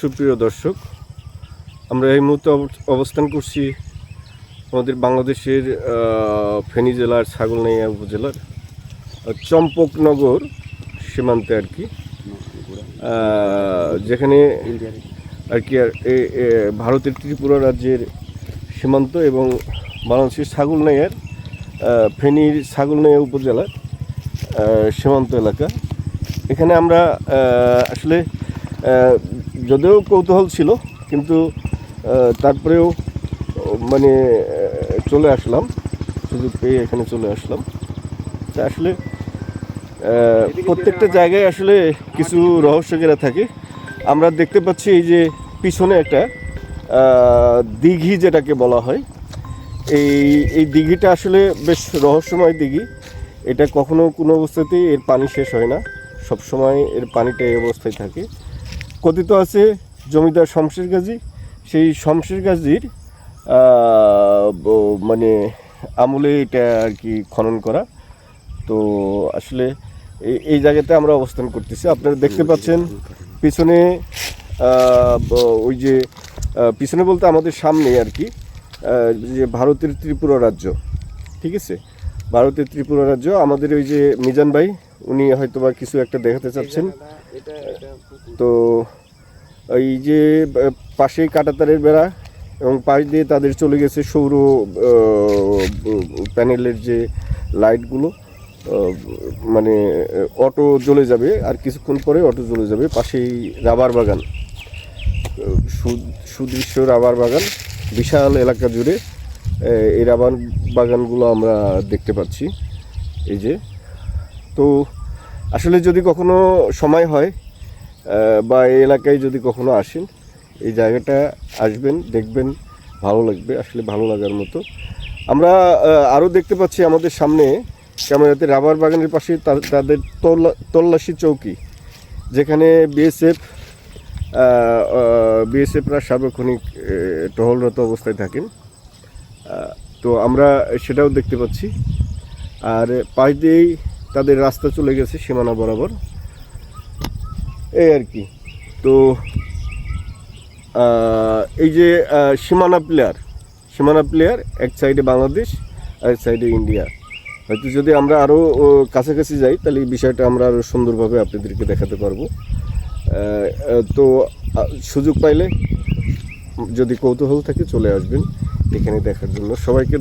সুপ্রিয় দর্শক, আমরা এই মুহূর্তে অব- অবস্থান করছি আমাদের বাংলাদেশের ফেনী জেলার ছাগলনাইয়া উপজেলার চম্পকনগর সীমান্তে আর কি। যেখানে আর কি আর ভারতের ত্রিপুরা রাজ্যের সীমান্ত এবং বাংলাদেশের ছাগলনাইয়ার ফেনীর ছাগলনাইয়া উপজেলার সীমান্ত এলাকা। এখানে আমরা আসলে যদিও কৌতূহল ছিল, কিন্তু তারপরেও মানে চলে আসলাম, সুযোগ পেয়ে এখানে চলে আসলাম। তা আসলে প্রত্যেকটা জায়গায় আসলে কিছু রহস্য ঘেরা থাকে। আমরা দেখতে পাচ্ছি এই যে পিছনে একটা দিঘি যেটাকে বলা হয়। এই এই দিঘিটা আসলে বেশ রহস্যময় দিঘি। এটা কখনো কোনো অবস্থাতেই এর পানি শেষ হয় না। সব সময় এর পানিটা এই অবস্থায় থাকে। কথিত আছে জমিদার শমশের গাজী সেই শমশের গাজীর মানে আমলে এটা আর কি খনন করা। তো আসলে এই এই জায়গাতে আমরা অবস্থান করতেছি। আপনারা দেখতে পাচ্ছেন পিছনে ওই যে পিছনে বলতে আমাদের সামনে আর কি যে ভারতের ত্রিপুরা রাজ্য। ঠিক আছে? ভারতের ত্রিপুরা রাজ্য, আমাদের ওই যে মিজান ভাই, উনি হয়তো বা কিছু একটা দেখাতে চাচ্ছেন। তো এই যে পাশেই কাটাতারের বেড়া এবং পাশ দিয়ে তাদের চলে গেছে সৌর প্যানেলের যে লাইটগুলো মানে অটো জ্বলে যাবে আর কিছুক্ষণ পরে অটো জ্বলে যাবে পাশেই রাবার বাগান। সুদৃশ্য রাবার বাগান, বিশাল এলাকা জুড়ে। এই রাবার বাগানগুলো আমরা দেখতে পাচ্ছি। এই যে। তো আসলে যদি কখনো সময় হয় বা এই এলাকায় যদি কখনো আসেন, এই জায়গাটা আসবেন, দেখবেন, ভালো লাগবে, আসলে ভালো লাগার মতো। আমরা আরও দেখতে পাচ্ছি আমাদের সামনে কেমন ক্যামেরাতে রাবার বাগানের পাশে তাদের তল্লা- তল্লাশি চৌকি, যেখানে বিএসএফ বিএসএফরা সার্বক্ষণিক টহলরত অবস্থায় থাকেন। তো আমরা সেটাও দেখতে পাচ্ছি। আর পাশ দিয়েই তাদের রাস্তা চলে গেছে সীমানা বরাবর। এই আর কি। তো এই যে সীমানা প্লেয়ার সীমানা প্লেয়ার এক সাইডে বাংলাদেশ আর এক সাইডে ইন্ডিয়া। হয়তো যদি আমরা আরও কাছাকাছি যাই, তাহলে এই বিষয়টা আমরা আরও সুন্দরভাবে আপনাদেরকে দেখাতে পারব। তো সুযোগ পাইলে যদি কৌতূহল থাকে চলে আসবেন। এখানে দেখার জন্য সবাইকে